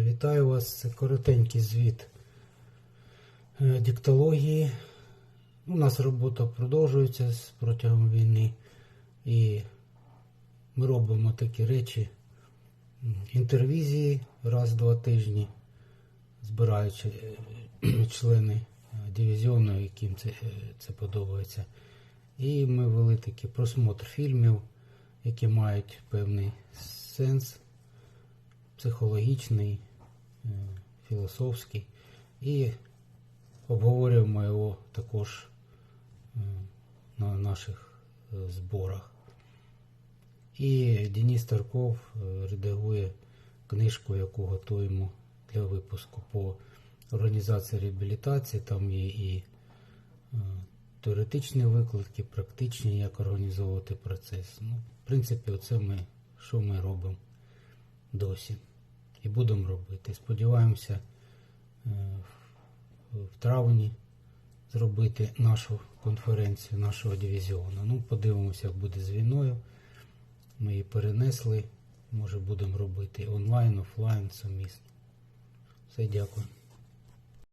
Вітаю вас. Це коротенький звіт е, диктології. У нас робота продовжується протягом війни. І ми робимо такі речі. Інтервізії раз-два тижні, збираючи е, члени е, дивізіону, яким це, це подобається. І ми вели такий просмотр фільмів, які мають певний сенс психологічний, е, філософський. І обговорюємо його також е, на наших е, зборах. І Денис Тарков редагує книжку, яку готуємо для випуску по організації реабілітації. Там є і теоретичні викладки, практичні, як організовувати процес. Ну, в принципі, оце ми, що ми робимо досі. І будемо робити. Сподіваємося е, в- в травні зробити нашу конференцію нашого дивізіону. Ну, подивимося, як буде з війною. Ми її перенесли. Може, будемо робити онлайн, офлайн, сумісно. Все, дякую.